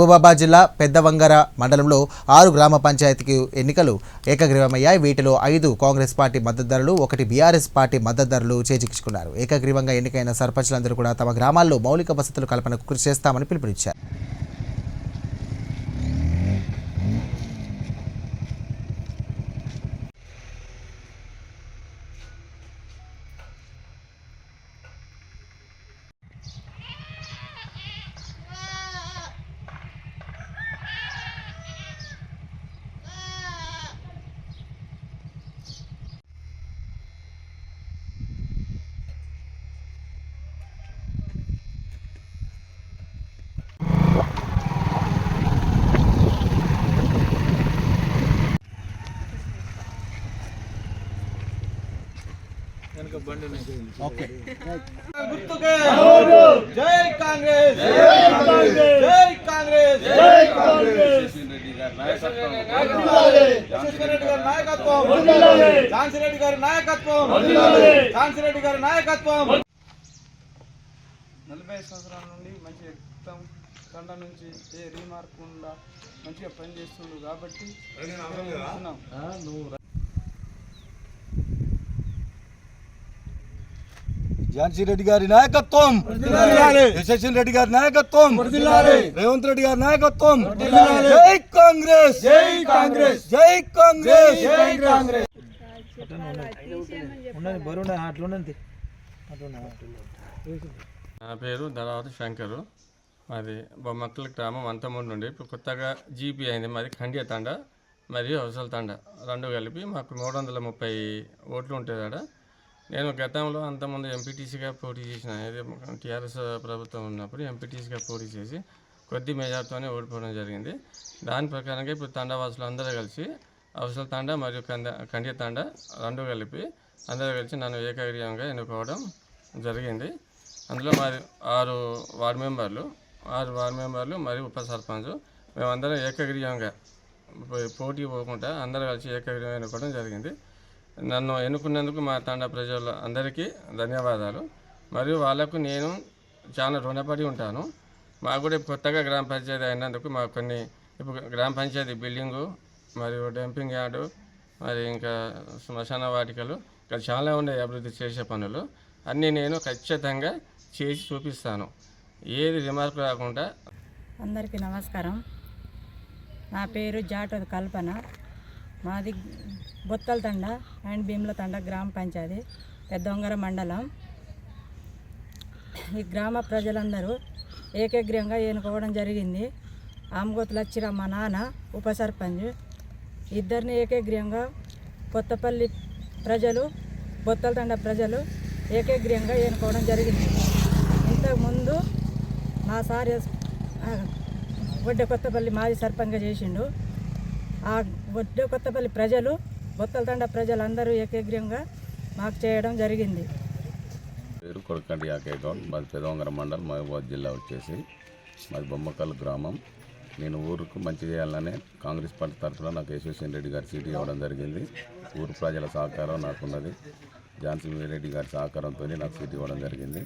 మహబూబాబాద్ జిల్లా పెద్దవంగర మండలంలో ఆరు గ్రామ పంచాయతీకి ఎన్నికలు ఏకగ్రీవమయ్యాయి. వీటిలో ఐదు కాంగ్రెస్ పార్టీ మద్దతుదారులు ఒకటి బీఆర్ఎస్ పార్టీ మద్దతుదారులు చేజిక్కించుకున్నారు. ఏకగ్రీవంగా ఎన్నికైన సర్పంచ్లందరూ కూడా తమ గ్రామాల్లో మౌలిక వసతులు కల్పనకు కృషి చేస్తామని పిలుపునిచ్చారు. గుర్తుకే. జై కాంగ్రెస్. జై కాంగ్రెస్. యశస్వి రెడ్డి గారి నాయకత్వం. ఝాన్సీ రెడ్డి గారి నాయకత్వం. ఝాన్సీ రెడ్డి గారి నాయకత్వం. నలభై సంవత్సరాల నుండి మంచి రక్తం కండ నుంచి ఏ రీమార్క్ ఉండా మంచిగా పనిచేస్తుండు కాబట్టి ఝాన్సీ రెడ్డి గారి నాయకత్వం. యశస్వి రెడ్డి గారి నాయకత్వం. రేవంత్ రెడ్డి గారి నాయకత్వం. జై కాంగ్రెస్. జై కాంగ్రెస్. జై కాంగ్రెస్. జై కాంగ్రెస్. నా పేరు ధరావతి శంకరు. మాది బొమ్మక్కల గ్రామం అంతమూరు నుండి. ఇప్పుడు కొత్తగా జీపీ అయింది. మాది ఖండియ తండ మరియు అవసల తండ. రెండు కలిపి మాకు మూడు వందల ముప్పై ఓట్లు ఉంటుంది ఆడ నేను గతంలో అంతకుముందు ఎంపీటీసీగా పోటీ చేసిన ఇది టీఆర్ఎస్ ప్రభుత్వం ఉన్నప్పుడు ఎంపీటీసీగా పోటీ చేసి కొద్ది మెజార్టీతోనే ఓడిపోవడం జరిగింది. దాని ప్రకారంగా ఇప్పుడు తండవాసులు అందరూ కలిసి అవసల తండ మరియు కంద ఖండియ తండ రెండు కలిపి అందరూ కలిసి నన్ను ఏకగ్రీయంగా ఎన్నుకోవడం జరిగింది. అందులో మరి ఆరు వార్డు మెంబర్లు ఆరు వార్డు మెంబర్లు మరియు ఉప సర్పంచ్. మేమందరం ఏకగ్రీయంగా పో- పోటీ పోకుండా అందరూ కలిసి ఏకగ్రీయంగా ఎన్నుకోవడం జరిగింది. నన్ను ఎన్నుకున్నందుకు మా తండ ప్రజల అందరికీ ధన్యవాదాలు. మరియు వాళ్ళకు నేను చాలా రుణపడి ఉంటాను. మాకు కూడా కొత్తగా గ్రామ పంచాయతీ అయినందుకు మాకు కొన్ని ఇప్పుడు గ్రామ పంచాయతీ బిల్డింగు మరియు డంపింగ్ యార్డు మరి ఇంకా శ్మశాన వాటికలు ఇంకా చాలా ఉన్నాయి అభివృద్ధి చేసే పనులు. అన్నీ నేను ఖచ్చితంగా చేసి చూపిస్తాను. ఏది రిమార్క్ రాకుండా అందరికీ నమస్కారం. నా పేరు జాటోది కల్పన. మాది బొత్తల తండ అండ్ భీముల తండ గ్రామ పంచాయతీ పెద్దొంగర మండలం. ఈ గ్రామ ప్రజలందరూ ఏకగ్రీవంగా ఎన్నుకోవడం జరిగింది. ఆమగోతులు వచ్చిన మా నాన్న ఉప సర్పంచ్. ఇద్దరిని ఏకగ్రీవంగా కొత్తపల్లి ప్రజలు బొత్తల తండ ప్రజలు ఏకగ్రీవంగా ఎన్నుకోవడం జరిగింది. ఇంతకుముందు మా సార్ ఎస్- కొత్తపల్లి మాజీ సర్పంచ్గా చేసిండు. ఆ వడ్డే కొత్తపల్లి ప్రజలు బొత్తల తండ ప్రజలందరూ ఏకగ్రీవంగా మాకు చేయడం జరిగింది. పేరు కొరకండి యాకేగౌడ్ మాది పెదవంగర మండలం మహబూబాద్ జిల్లా వచ్చేసి మాది బొమ్మకల్ గ్రామం. నేను ఊరుకు మంచి చేయాలనే కాంగ్రెస్ పార్టీ తరఫున నాకు యశస్విని రెడ్డి గారి సీటు ఇవ్వడం జరిగింది. ఊరు ప్రజల సహకారం నాకున్నది. ఝాన్సీ రెడ్డి గారి సహకారంతో నాకు సీటు ఇవ్వడం జరిగింది.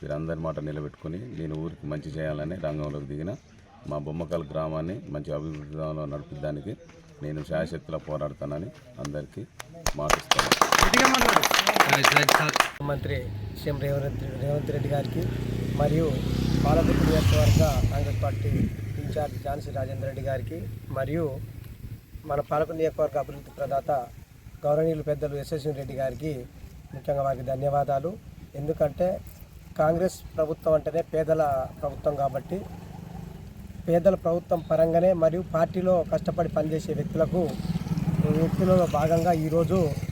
వీరందరి మాట నిలబెట్టుకుని నేను ఊరికి మంచి చేయాలని రంగంలోకి దిగిన మా బొమ్మకల్ గ్రామాన్ని మంచి అభివృద్ధిలో నడిపించడానికి నేను శాశక్తిలో పోరాడతానని అందరికీ మాటిస్తాను ముఖ్యమంత్రి సీఎం రేవంత్ రేవంత్ రెడ్డి గారికి మరియు పాలకుర్తి నియోజకవర్గ Congress party incharge Jhansi Rajendra Reddy గారికి మరియు మన పాలకుర్తి నియోజకవర్గ అభివృద్ధి ప్రదాత గౌరవనీయులు పెద్దలు యశస్వి రెడ్డి గారికి ముఖ్యంగా వారికి ధన్యవాదాలు. ఎందుకంటే కాంగ్రెస్ ప్రభుత్వం అంటేనే పేదల ప్రభుత్వం కాబట్టి పేదల ప్రభుత్వం పరంగానే మరియు పార్టీలో కష్టపడి పనిచేసే వ్యక్తులకు వ్యక్తులలో భాగంగా ఈరోజు